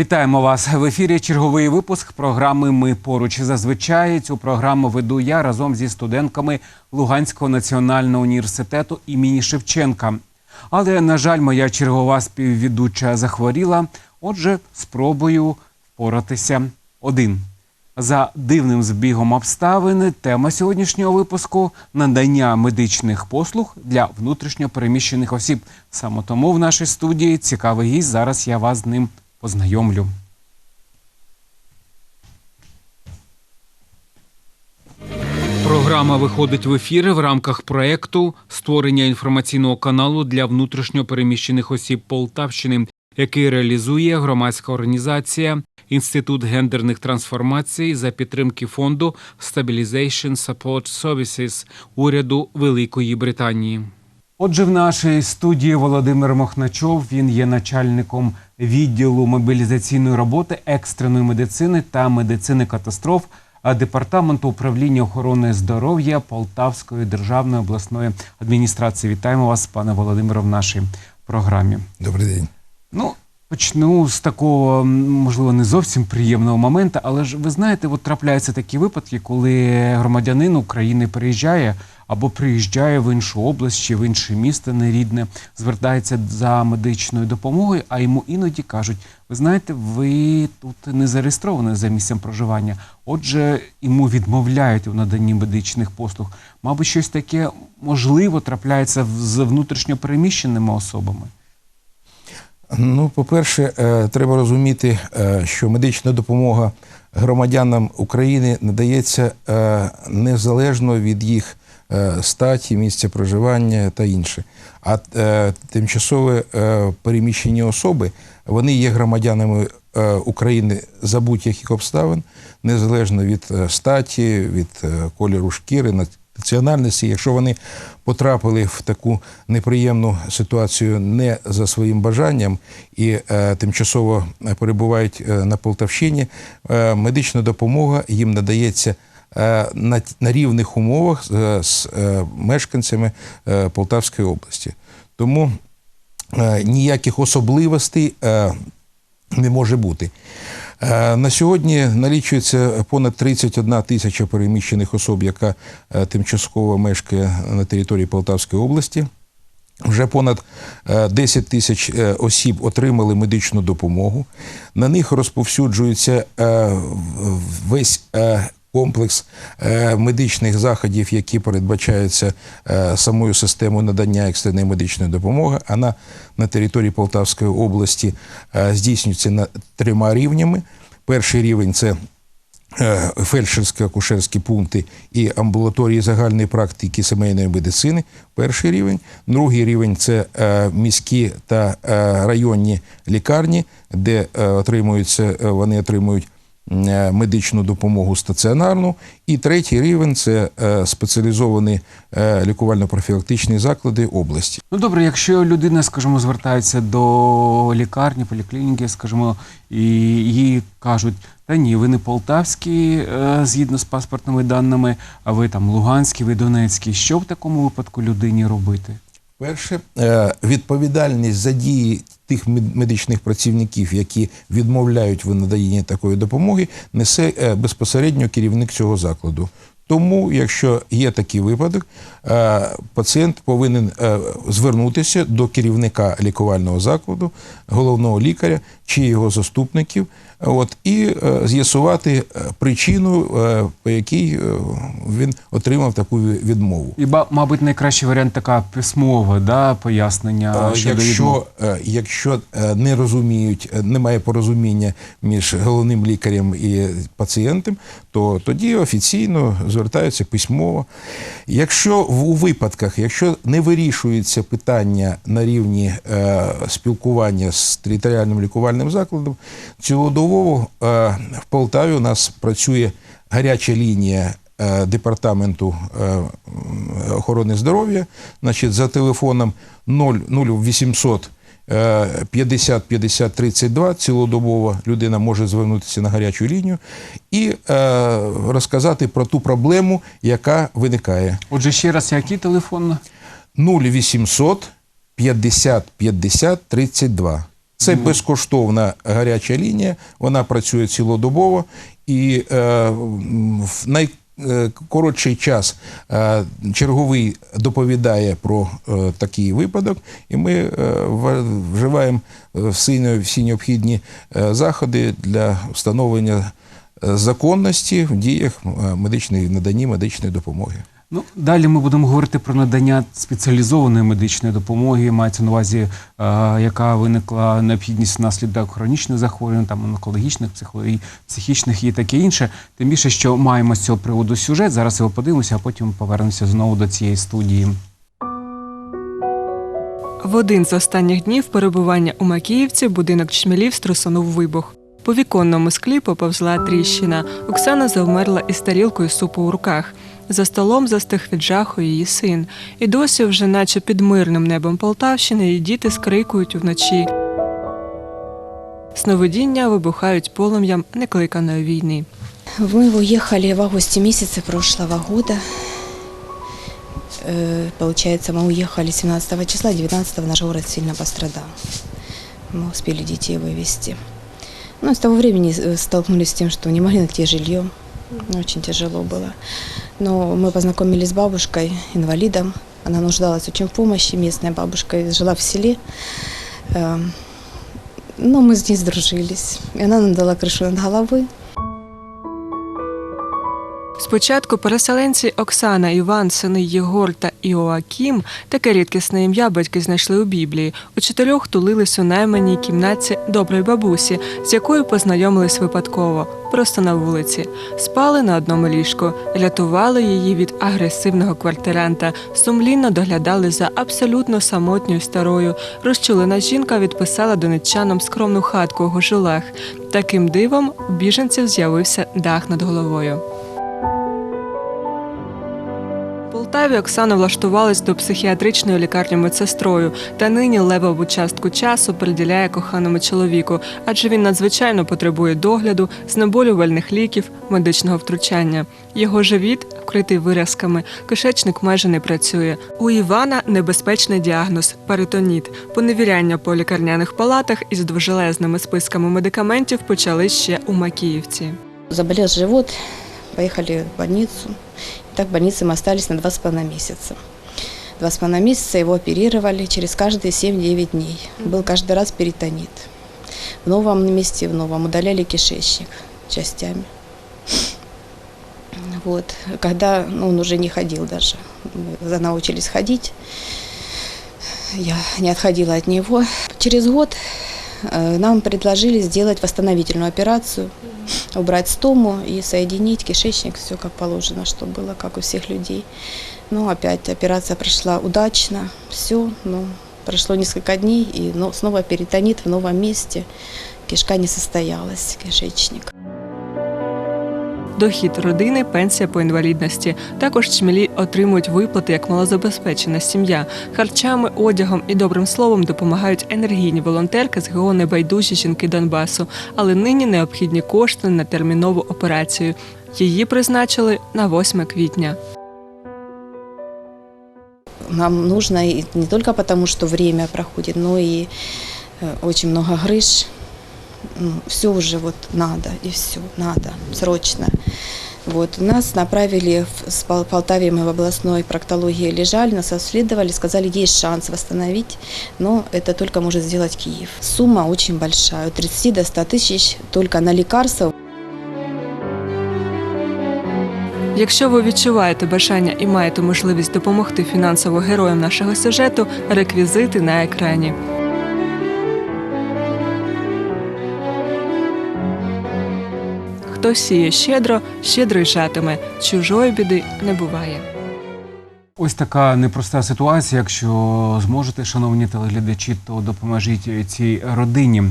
Вітаємо вас в ефірі. Черговий випуск програми Ми поруч. Зазвичай цю програму веду я разом зі студентками Луганського національного університету імені Шевченка. Але, на жаль, моя чергова співвідуча захворіла. Отже, спробую впоратися один. За дивним збігом обставин тема сьогоднішнього випуску надання медичних послуг для внутрішньопереміщених осіб. Саме тому в нашій студії цікавий гість. Зараз я вас з ним познайомлю. Програма виходить в ефір в рамках проекту створення інформаційного каналу для внутрішньопереміщених осіб Полтавщини, який реалізує громадська організація Інститут гендерних трансформацій за підтримки фонду Stabilization Support Services уряду Великої Британії. Отже, в нашій студії Володимир Мохначов. Він є начальником відділу мобілізаційної роботи, екстреної медицини та медицини катастроф департаменту управління охорони здоров'я Полтавської державної обласної адміністрації. Вітаємо вас, пане Володимире, в нашій програмі. Добрий день. Ну, почну з такого, можливо, не зовсім приємного моменту, але ж ви знаєте, от трапляються такі випадки, коли громадянин України приїжджає або приїжджає в іншу область чи в інше місто нерідне, звертається за медичною допомогою, а йому іноді кажуть: ви знаєте, ви тут не зареєстровані за місцем проживання. Отже, йому відмовляють у наданні медичних послуг. Мабуть, щось таке можливо трапляється з внутрішньопереміщеними особами. Ну, по-перше, е, треба розуміти, е, що медична допомога громадянам України надається е, незалежно від їх статі, місця проживання та інше. А тимчасове переміщені особи вони є громадянами України за будь-яких обставин, незалежно від статі, від кольору шкіри, національності. Якщо вони потрапили в таку неприємну ситуацію не за своїм бажанням і е, тимчасово перебувають е, на Полтавщині, е, медична допомога їм надається. е, На, на рівних умовах з, з е, мешканцями е, Полтавської області. Тому е, ніяких особливостей е, не може бути. Е, На сьогодні налічується понад 31 тисяча переміщених особ, яка е, тимчасово мешкає на території Полтавської області. Вже понад е, 10 тисяч е, осіб отримали медичну допомогу. На них розповсюджується весь комплекс е, медичних заходів, які передбачаються е, самою системою надання екстреної медичної допомоги. А на, території Полтавської області е, здійснюється на трьома рівнями. Перший рівень це фельдшерські акушерські пункти і амбулаторії загальної практики сімейної медицини. Перший рівень. Другий рівень це міські та районні лікарні, де отримуються, вони отримують медичну допомогу стаціонарну. І третій рівень це е, спеціалізовані е, лікувально-профілактичні заклади області. Ну добре, якщо людина, скажімо, звертається до лікарні, поліклініки, скажімо, і їй кажуть, та ні, ви не полтавські е, згідно з паспортними даними, а ви там луганські, ви донецькі. Що в такому випадку людині робити? Перше, е, відповідальність за дії тих медичних працівників, які відмовляють в наданні такої допомоги, несе е, безпосередньо керівник цього закладу. Тому, якщо є такий випадок, е, пацієнт повинен е, звернутися до керівника лікувального закладу, головного лікаря чи його заступників, от, і е, з'ясувати е, причину, е, по якій він отримав таку відмову. І мабуть, найкращий варіант така письмове да, пояснення щодо. Якщо, якщо не розуміють, немає порозуміння між головним лікарем і пацієнтом, то тоді офіційно звертаються письмово. Якщо в- у випадках, якщо не вирішується питання на рівні спілкування з територіальним лікувальним закладом, цілодобово е, в Полтаві у нас працює гаряча лінія е, департаменту е, охорони здоров'я, значить, за телефоном 0, 0800 е, 50 50 32 цілодобово людина може звернутися на гарячу лінію і розказати про ту проблему, яка виникає. Отже, ще раз, який телефон? 0800 50 50 32. Це безкоштовна гаряча лінія, вона працює цілодобово. І е, в найкоротший час е, черговий доповідає про е, такий випадок, і ми е, вживаємо е, всі, необхідні е, заходи для встановлення е, законності в діях е, медичної наданні медичної допомоги. Ну, далі ми будемо говорити про надання спеціалізованої медичної допомоги. Мається на увазі, е, яка виникла необхідність внаслідок хронічних захворювань, там онкологічних, психічних і таке інше. Тим більше, що маємо з цього приводу сюжет. Зараз його подивимося, а потім повернемося знову до цієї студії. В один з останніх днів перебування у Макіївці будинок чмілів струсонув вибух. По віконному склі поповзла тріщина. Оксана завмерла із тарілкою супу у руках. За столом застиг від жаху її син. І досі, вже наче під мирним небом Полтавщини, її діти скрикують вночі. Сновидіння вибухають полум'ям некликаної війни. Мы уехали в августе месяце прошлого года. Э, Получается, мы уехали 17 числа, 19 наш город сильно пострадал. Мы успели детей вывести. Ну, с того времени э, столкнулись с тем, что не могли найти жилье. Очень тяжело было. Но мы познакомились с бабушкой, инвалидом. Она нуждалась очень в помощи. Местная бабушка жила в селе. Эм, Но мы с ней сдружились. И она нам дала крышу над головой. Спочатку переселенці Оксана, Іван, сини Єгор та Іоакім, таке рідкісне ім'я батьки знайшли у Біблії. У чотирьох тулились у найманій кімнатці доброї бабусі, з якою познайомились випадково, просто на вулиці. Спали на одному ліжку, рятували її від агресивного квартиранта, сумлінно доглядали за абсолютно самотньою старою. Розчулена жінка відписала донеччанам скромну хатку у Гожулах. Таким дивом у біженців з'явився дах над головою. Полтаві Оксана влаштувалась до психіатричної лікарні медсестрою та нині левову частку часу приділяє коханому чоловіку, адже він надзвичайно потребує догляду, знеболювальних ліків, медичного втручання. Його живіт вкритий виразками, кишечник майже не працює. У Івана небезпечний діагноз перитоніт. Поневіряння по лікарняних палатах із довжелезними списками медикаментів почали ще у Макіївці. Заболел живот, поехали в больницу. Так в больнице мы остались на два с половиной месяца. Два с половиной месяца его оперировали через каждые 7-9 дней. Был каждый раз перитонит. В новом месте, в новом удаляли кишечник частями. Вот. Когда ну, он уже не ходил даже, мы научились ходить, я не отходила от него. Через год нам предложили сделать восстановительную операцию, убрать стому и соединить кишечник, все как положено, что было, как у всех людей. Ну, опять операция прошла удачно, все, но прошло несколько дней, и ну, снова перитонит в новом месте. Кишка не состоялась, кишечник. Дохід родини, пенсія по інвалідності. Також чмілі отримують виплати як малозабезпечена сім'я. Харчами, одягом і добрим словом допомагають енергійні волонтерки з ГО «Небайдужі жінки Донбасу. Але нині необхідні кошти на термінову операцію. Її призначили на 8 квітня. Нам нужно не только потому, что время проходит, но и очень много грыж. все уже вот надо, и все, надо, срочно. Вот, нас направили в с Пол- Полтаве, мы в областной проктологии лежали, нас обследовали, сказали, есть шанс восстановить, но это только может сделать Киев. Сумма очень большая, от 30 до 100 тысяч только на лекарства. Якщо ви відчуваєте бажання і маєте можливість допомогти фінансово героям нашого сюжету, реквізити на екрані. Хто сіє щедро, щедро й жатиме. Чужої біди не буває. Ось така непроста ситуація. Якщо зможете, шановні телеглядачі, то допоможіть цій родині. Е,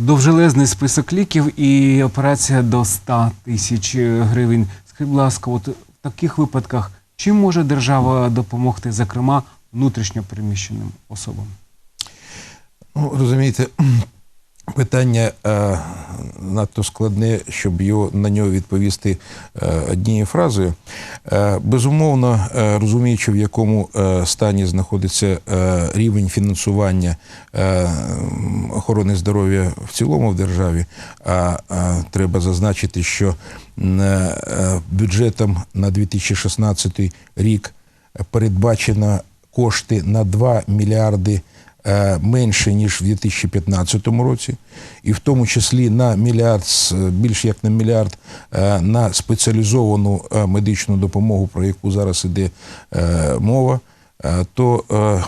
Довжелезний список ліків і операція до 100 тисяч гривень. Скажіть, будь ласка, от в таких випадках чим може держава допомогти, зокрема, внутрішньо переміщеним особам? Ну, розумієте, Питання е, надто складне, щоб його на нього відповісти е, однією фразою. Е, безумовно, е, розуміючи, в якому е, стані знаходиться е, рівень фінансування е, охорони здоров'я в цілому в державі, а, а треба зазначити, що е, бюджетом на 2016 рік передбачено кошти на 2 мільярди е, менше ніж в 2015 році, і в тому числі на мільярд з- більш як на мільярд е, на спеціалізовану е, медичну допомогу, про яку зараз іде е, мова. е, То е,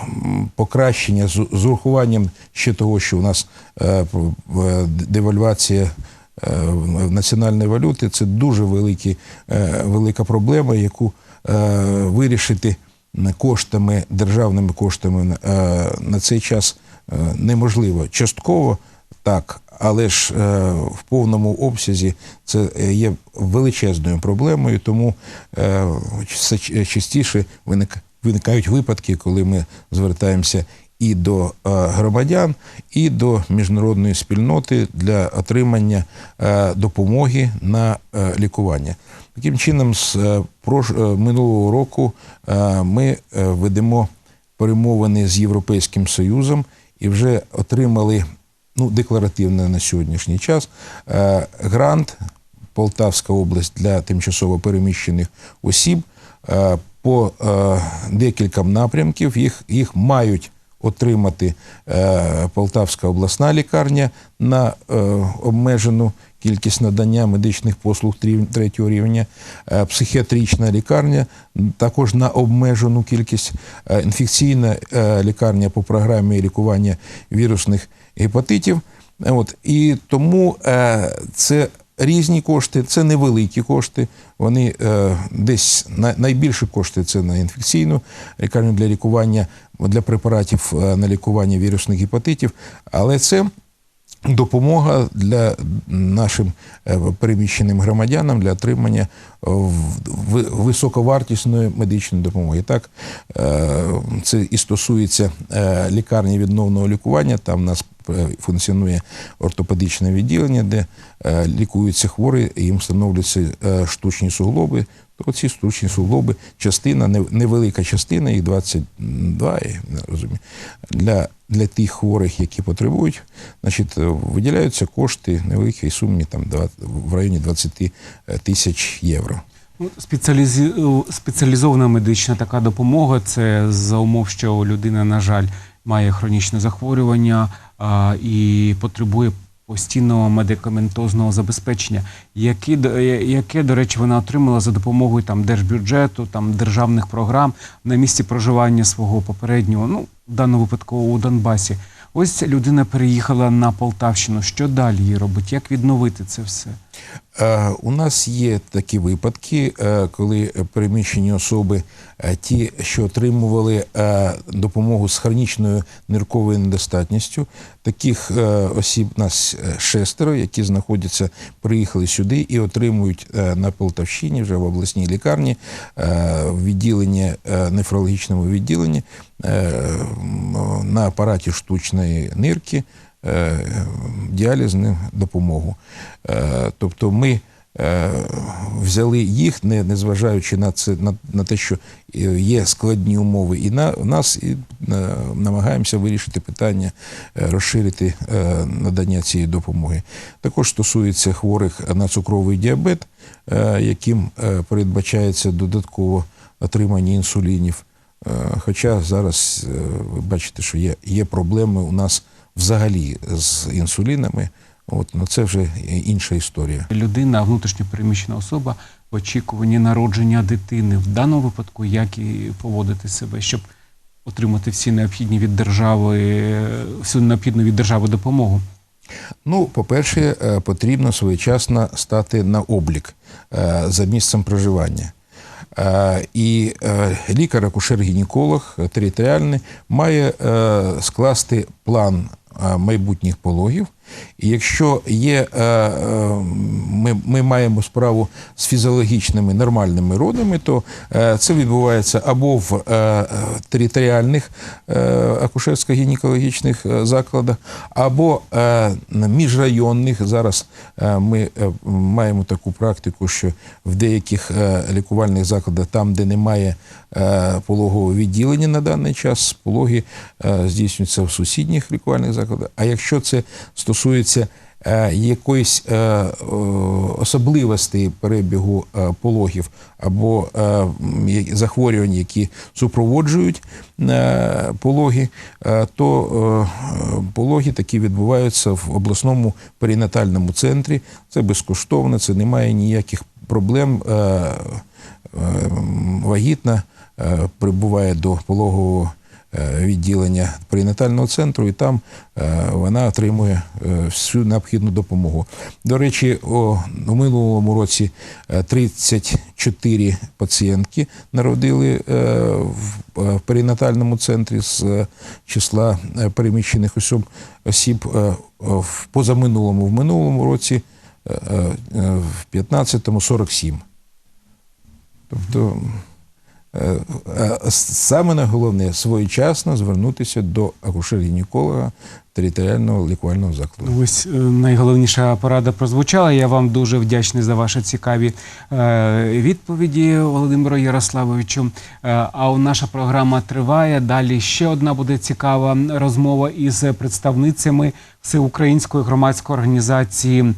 покращення з, урахуванням ще того, що у нас е, девальвація е, національної валюти, це дуже великі, е, велика проблема, яку е, вирішити коштами, державними коштами е, на цей час е, неможливо. Частково так, але ж е, в повному обсязі це є величезною проблемою, тому е, все частіше виник- виникають випадки, коли ми звертаємося і до е, громадян, і до міжнародної спільноти для отримання е, допомоги на е, лікування. Таким чином, з е, е, минулого року е, ми ведемо перемовини з Європейським Союзом і вже отримали ну, декларативно на сьогоднішній час грант Полтавська область для тимчасово переміщених осіб по декільком напрямків. Їх, їх мають отримати Полтавська обласна лікарня на обмежену кількість надання медичних послуг третього рівня, е, психіатрична лікарня також на обмежену кількість, е, інфекційна е, лікарня по програмі лікування вірусних гепатитів. От, і тому це різні кошти, це невеликі кошти. Вони десь на, найбільші кошти це на інфекційну лікарню для лікування, для препаратів на лікування вірусних гепатитів, але це допомога для нашим е, переміщеним громадянам для отримання е, високовартісної медичної допомоги. Так, е, це і стосується лікарні відновного лікування. Там у нас функціонує ортопедичне відділення, де лікуються хворі, їм встановлюються штучні суглоби. То ці штучні суглоби, частина, невелика частина, їх 22, я не розумію, для, для тих хворих, які потребують, значить, е, виділяються кошти невеликій сумі, там, в районі 20 тисяч євро. Спеціалізі... Спеціалізована медична така допомога це за умов, що людина, на жаль, має хронічне захворювання а, і потребує постійного медикаментозного забезпечення. Які, яке, до речі, вона отримала за допомогою там, держбюджету, там, державних програм на місці проживання свого попереднього, ну, в даному випадку у Донбасі. Ось людина переїхала на Полтавщину. Що далі їй робить? Як відновити це все? Е, У нас є такі випадки, е, коли переміщені особи, е, ті, що отримували допомогу з хронічною нирковою недостатністю, таких осіб нас шестеро, які знаходяться, приїхали сюди і отримують на Полтавщині, вже в обласній лікарні, в відділенні, нефрологічному відділенні на апараті штучної нирки діалізну допомогу. Е, Тобто ми е, взяли їх, не, незважаючи на це на, на те, що е, є складні умови, і на нас і е, намагаємося вирішити питання, е, розширити е, надання цієї допомоги. Також стосується хворих на цукровий діабет, е, яким е, передбачається додатково отримання інсулінів. Е, Хоча зараз е, ви бачите, що є, є проблеми у нас взагалі з інсулінами. От, ну це вже інша історія. людина, внутрішньо переміщена особа в очікуванні народження дитини. В даному випадку як і поводити себе, щоб отримати всі необхідні від держави, всю необхідну від держави допомогу. Ну, по-перше, е, потрібно своєчасно стати на облік е, за місцем проживання. Е, І лікар-акушер-гінеколог територіальний має скласти план майбутніх пологів І якщо є, е, е, ми, ми маємо справу з фізіологічними нормальними родами, то е, це відбувається або в територіальних акушерсько-гінекологічних закладах, або міжрайонних. Зараз ми маємо таку практику, що в деяких лікувальних закладах, там, де немає пологового відділення на даний час, пологи здійснюються в сусідніх лікувальних закладах. А якщо це стосується е, якоїсь е, о, особливостей перебігу е, пологів або е, захворювань, які супроводжують е, пологи, е, то е, пологи такі відбуваються в обласному перинатальному центрі. Це безкоштовно, це немає ніяких проблем. Е, е, Вагітна е, прибуває до пологового е, відділення перинатального центру, і там е, вона отримує е, всю необхідну допомогу. До речі, у минулому році е, 34 пацієнтки народили е, в е, перинатальному центрі з е, числа е, переміщених осіб, осіб е, в позаминулому, в минулому році е, е, в 15-му 47. Тобто е, е, саме найголовне своєчасно звернутися до акушер-гінеколога територіального лікувального закладу. Ось е, найголовніша порада прозвучала. Я вам дуже вдячний за ваші цікаві е, відповіді, Володимиру Ярославовичу. Е, а у наша програма триває. Далі ще одна буде цікава розмова із представницями всеукраїнської громадської організації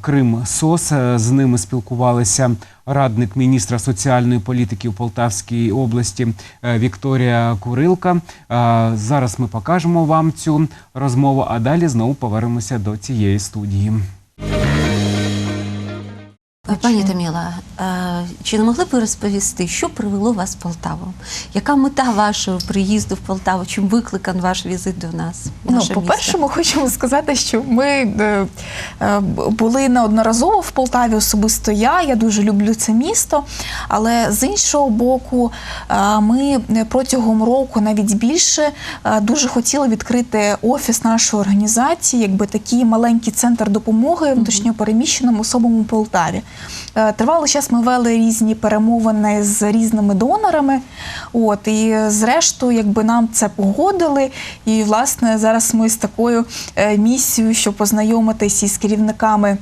Крим СОС. З ними спілкувалися радник міністра соціальної політики в Полтавській області Вікторія Курилка. Зараз ми покажемо вам цю розмову, а далі знову повернемося до цієї студії. Пані Таміла, чи не могли б ви розповісти, що привело вас в Полтаву? Яка мета вашого приїзду в Полтаву? Чим викликан ваш візит до нас? Ну, по-перше, ми хочемо сказати, що ми е, е, були неодноразово в Полтаві, особисто я. Я дуже люблю це місто. Але з іншого боку, е, ми протягом року, навіть більше, дуже хотіли відкрити офіс нашої організації, якби такий маленький центр допомоги внутрішньопереміщеним особам у Полтаві. Е, Тривалий час ми вели різні перемовини з різними донорами. От і зрештою, якби нам це погодили. І власне зараз ми з такою е, місією, щоб познайомитись із керівниками.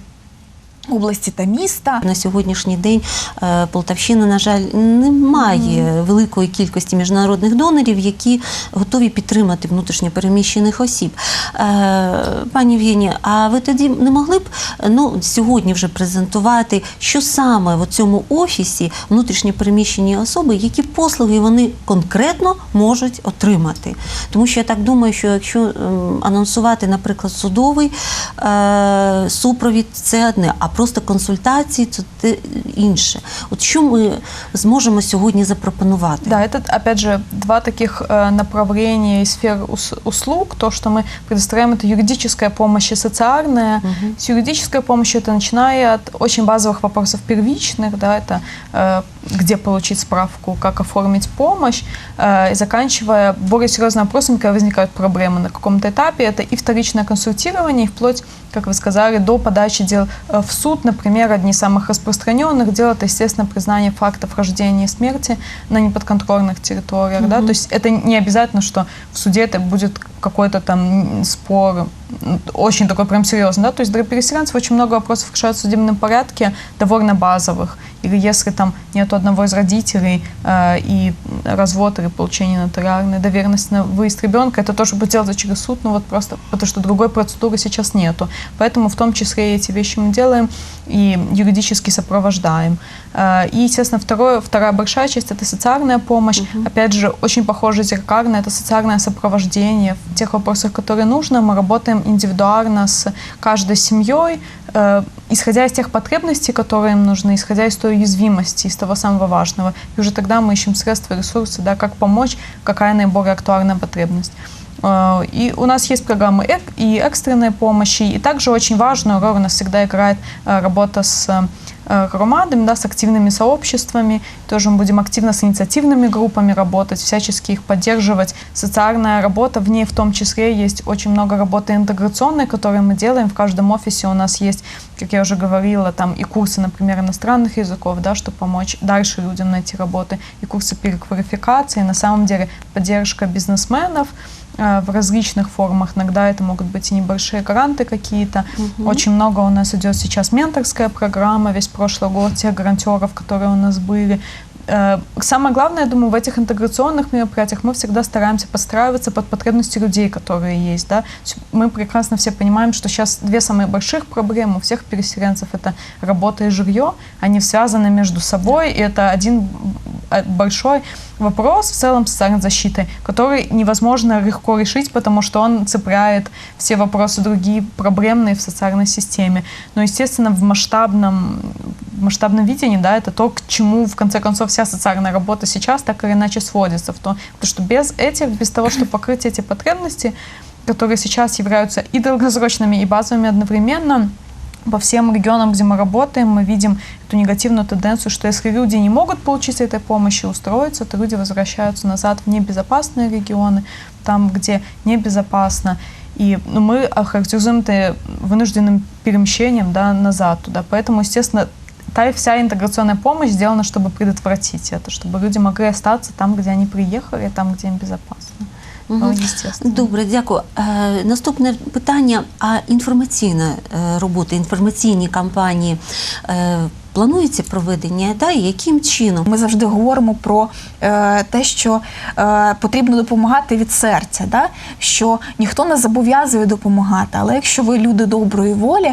Області та міста На сьогоднішній день е, Полтавщина, на жаль, не має великої кількості міжнародних донорів, які готові підтримати внутрішньо переміщених осіб. Е, Пані Євгенія, а ви тоді не могли б ну, сьогодні вже презентувати, що саме в цьому офісі внутрішньо переміщені особи, які послуги вони конкретно можуть отримати? Тому що я так думаю, що якщо ем, анонсувати, наприклад, судовий е, супровід, це одне, а просто консультації це те інше. От що ми зможемо сьогодні запропонувати? Да, это, опять же, два таких э, направления и сфер ус- услуг. То, что мы предоставляем, это юридическая помощь и социальная. С юридической помощью это начиная от очень базовых вопросов первичных, да, это э, где получить справку, как оформить помощь, э, и заканчивая более серьезными вопросами, когда возникают проблемы на каком-то этапе, это и вторичное консультирование, и вплоть, как вы сказали, до подачи дел э, в суд, например, одни из самых распространенных дел это, естественно, признание фактов рождения и смерти на неподконтрольных территориях, да, то есть это не обязательно, что в суде это будет какой-то там спор, очень такой прям серьезный, да, то есть для переселенцев очень много вопросов решают в судебном порядке, довольно базовых, или если там нет одного из родителей э, и развод или получение нотариальной доверенности на выезд ребенка, это тоже будет делаться через суд, ну вот просто потому что другой процедуры сейчас нету. Поэтому в том числе эти вещи мы делаем и юридически сопровождаем. Э, И, естественно, второе, вторая большая часть это социальная помощь. Опять же, очень похоже зеркально, это социальное сопровождение в тех вопросах, которые нужно. Мы работаем индивидуально с каждой семьей, э, исходя из тех потребностей, которые им нужны, исходя из той уязвимости, из того самого важного. И уже тогда мы ищем средства, ресурсы, да, как помочь, какая наиболее актуальная потребность. Э, И у нас есть программы эк- и экстренной помощи, и также очень важную роль у нас всегда играет э, работа с э, громадами, да, с активными сообществами. Тоже мы будем активно с инициативными группами работать, всячески их поддерживать. Социальная работа, в ней в том числе есть очень много работы интеграционной, которую мы делаем. В каждом офисе у нас есть, как я уже говорила, там и курсы, например, иностранных языков, да, чтобы помочь дальше людям найти работы, и курсы переквалификации. На самом деле поддержка бизнесменов, э, в различных формах. Иногда это могут быть и небольшие гранты какие-то. Очень много у нас идет сейчас менторская программа, весь прошлый год тех грантеров, которые у нас были. Э, Самое главное, я думаю, в этих интеграционных мероприятиях мы всегда стараемся подстраиваться под потребности людей, которые есть. Да? Мы прекрасно все понимаем, что сейчас две самые больших проблемы у всех переселенцев – это работа и жилье. Они связаны между собой, и это один э, большой вопрос в целом социальной защиты, который невозможно легко решить, потому что он цепляет все вопросы другие проблемные в социальной системе. Но, естественно, в масштабном, в масштабном видении, да, это то, к чему, в конце концов, вся социальная работа сейчас так или иначе сводится. В том, потому что без этих, без того, чтобы покрыть эти потребности, которые сейчас являются и долгосрочными, и базовыми одновременно, по всем регионам, где мы работаем, мы видим эту негативную тенденцию, что если люди не могут получить этой помощи, устроиться, то люди возвращаются назад в небезопасные регионы, там, где небезопасно. И ну, мы охарактеризуем это вынужденным перемещением да, назад туда. Поэтому, естественно, та и вся интеграционная помощь сделана, чтобы предотвратить это, чтобы люди могли остаться там, где они приехали, там, где им безопасно. Добре, дякую. Е, наступне питання: а інформаційна е, робота, інформаційні кампанії е, планується проведення? І яким чином? Ми завжди говоримо про е, те, що е, потрібно допомагати від серця, да? що ніхто не зобов'язує допомагати. Але якщо ви люди доброї волі,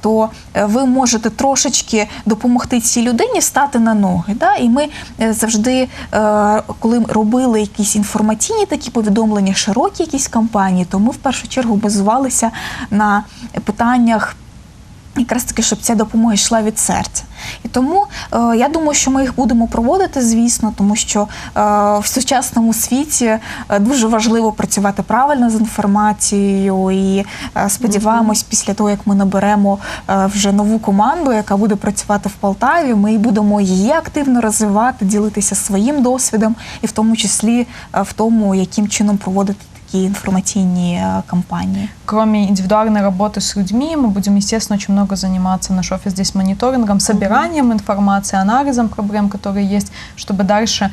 то е, ви можете трошечки допомогти цій людині стати на ноги. Да? І ми е, завжди, е, коли робили якісь інформаційні такі повідомлення, широкі якісь кампанії, то ми в першу чергу базувалися на питаннях якраз таки, щоб ця допомога йшла від серця. І тому е, я думаю, що ми їх будемо проводити, звісно, тому що е, в сучасному світі е, дуже важливо працювати правильно з інформацією. І е, сподіваємось, після того, як ми наберемо е, вже нову команду, яка буде працювати в Полтаві, ми будемо її активно розвивати, ділитися своїм досвідом, і в тому числі е, в тому, яким чином проводити такі інформаційні е, кампанії. Кроме индивидуальной работы с людьми, мы будем, естественно, очень много заниматься наш офис здесь мониторингом, собиранием информации, анализом проблем, которые есть, чтобы дальше э, ад-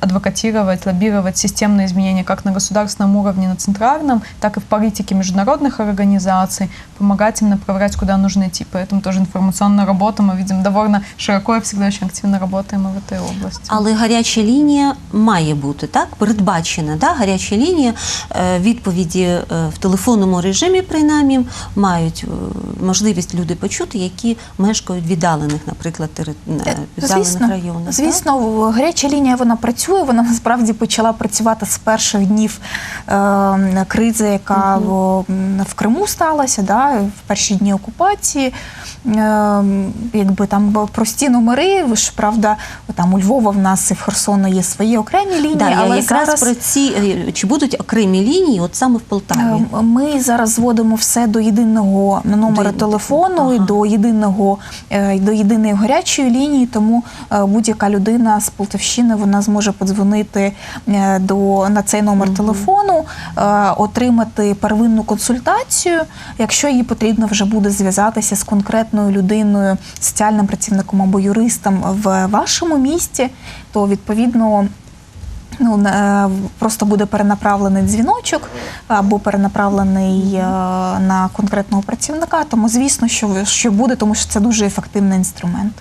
адвокатировать, лоббировать системные изменения как на государственном уровне, на центральном, так и в политике международных организаций, помогать им направлять, куда нужно идти. Поэтому тоже информационную работу мы видим довольно широко и всегда очень активно работаем и в этой области. Але гаряча лінія має бути так, передбачена. Да? Гаряча лінія е, відповіді е, в телефонному режимі, принаймні, мають е, можливість люди почути, які мешкають в віддалених, наприклад, тери- е, віддалених районах. так? Звісно, в- гаряча лінія вона працює. Вона насправді почала працювати з перших днів е, кризи, яка в, в Криму сталася, да, в перші дні окупації. Е, якби там прості номери, ж правда, там у Львова в нас і в Херсону є свої окремі лінії, Да, але якраз зараз про ці е, чи будуть окремі лінії, от саме в Полтаві. Е, Ми зараз зводимо все до єдиного номера До- телефону, і до єдиного е, до єдиної гарячої лінії. Тому е, будь-яка людина з Полтавщини вона зможе подзвонити е, до на цей номер телефону, е, отримати первинну консультацію. Якщо їй потрібно вже буде зв'язатися з конкретною людиною, соціальним працівником або юристом в вашому місті, то відповідно Ну, на- просто буде перенаправлений дзвіночок або перенаправлений е, на конкретного працівника. Тому, звісно, що, що буде, тому що це дуже ефективний інструмент.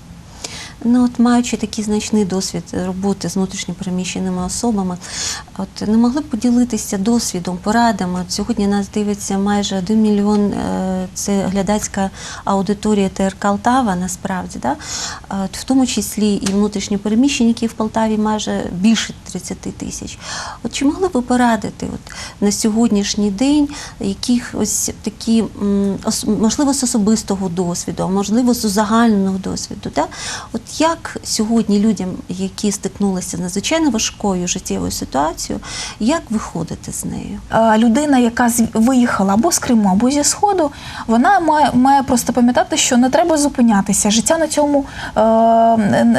Ну, от маючи такий значний досвід роботи з внутрішньопереміщеними особами, от не могли б поділитися досвідом, порадами. От сьогодні нас дивиться майже один мільйон. е, Це глядацька аудиторія ТРК Алтава, насправді, да? От, в тому числі і внутрішньопереміщені, які в Полтаві майже більше 30 тисяч. От чи могли б порадити от, на сьогоднішній день яких ось такі, можливо, з особистого досвіду, а можливо, з узагальненого досвіду, да? От як сьогодні людям, які стикнулися з надзвичайно важкою життєвою ситуацією, як виходити з нею? Людина, яка виїхала або з Криму, або зі Сходу, вона має, має просто пам'ятати, що не треба зупинятися. Життя на цьому е,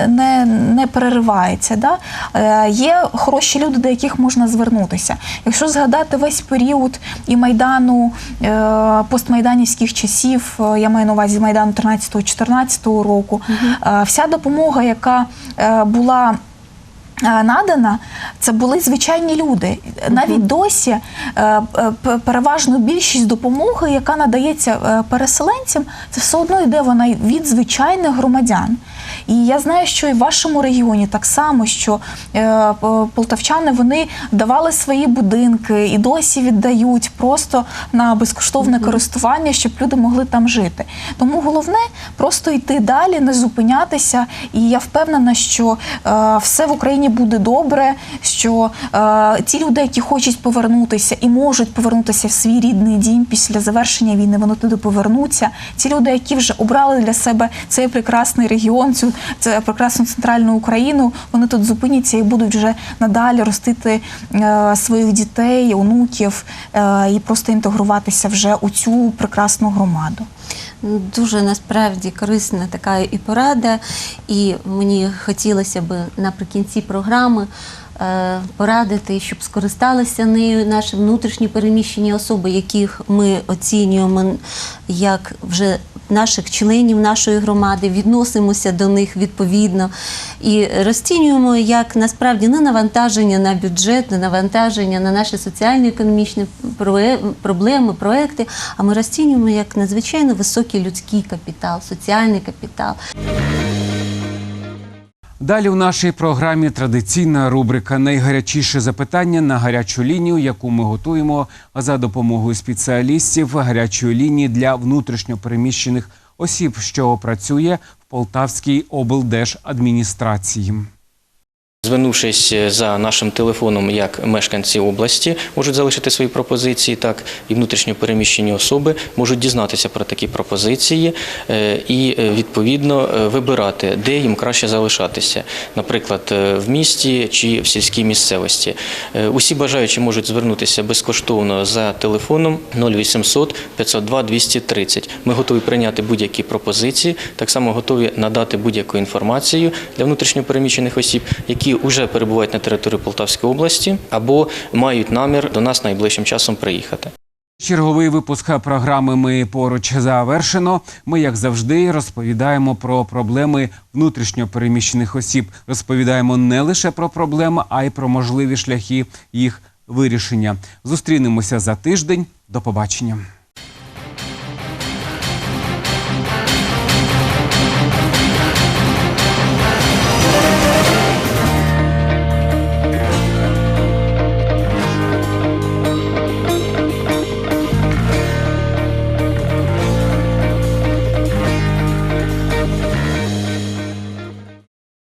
не, не переривається. Да? Е, є хороші люди, до яких можна звернутися. Якщо згадати весь період і Майдану, е, постмайданівських часів, е, я маю на увазі Майдану 13-14 року, е, вся допомога, яка е, була е, надана, це були звичайні люди. Навіть досі переважно е, п- більшість допомоги, яка надається переселенцям, це все одно йде вона від звичайних громадян. І я знаю, що і в вашому регіоні так само, що е, полтавчани вони давали свої будинки і досі віддають просто на безкоштовне користування, щоб люди могли там жити. Тому головне просто йти далі, не зупинятися. І я впевнена, що е, все в Україні буде добре, що е, ті люди, які хочуть повернутися і можуть повернутися в свій рідний дім після завершення війни, вони туди повернуться. Ті люди, які вже обрали для себе цей прекрасний регіон, цю це прекрасну центральну Україну, вони тут зупиняться і будуть вже надалі ростити е, своїх дітей, онуків е, і просто інтегруватися вже у цю прекрасну громаду. Дуже насправді корисна така і порада, і мені хотілося б наприкінці програми е, порадити, щоб скористалися нею наші внутрішні переміщені особи, яких ми оцінюємо як вже наших членів нашої громади, відносимося до них відповідно і розцінюємо як насправді не навантаження на бюджет, не навантаження на наші соціально-економічні проблеми, проекти, а ми розцінюємо як надзвичайно високий людський капітал, соціальний капітал. Далі у нашій програмі традиційна рубрика Найгарячіше запитання на гарячу лінію, яку ми готуємо за допомогою спеціалістів гарячої лінії для внутрішньопереміщених осіб, що працює в Полтавській облдержадміністрації. Звернувшись за нашим телефоном, як мешканці області можуть залишити свої пропозиції, так і внутрішньо переміщені особи можуть дізнатися про такі пропозиції е, і е, відповідно е, вибирати, де їм краще залишатися, наприклад, е, в місті чи в сільській місцевості. Е, Усі бажаючі можуть звернутися безкоштовно за телефоном 0800 502 230. Ми готові прийняти будь-які пропозиції, так само готові надати будь-яку інформацію для внутрішньопереміщених осіб, вже перебувають на території Полтавської області або мають намір до нас найближчим часом приїхати. Черговий випуск програми Ми поруч завершено. Ми, як завжди, розповідаємо про проблеми внутрішньо переміщених осіб. Розповідаємо не лише про проблеми, а й про можливі шляхи їх вирішення. Зустрінемося за тиждень. До побачення.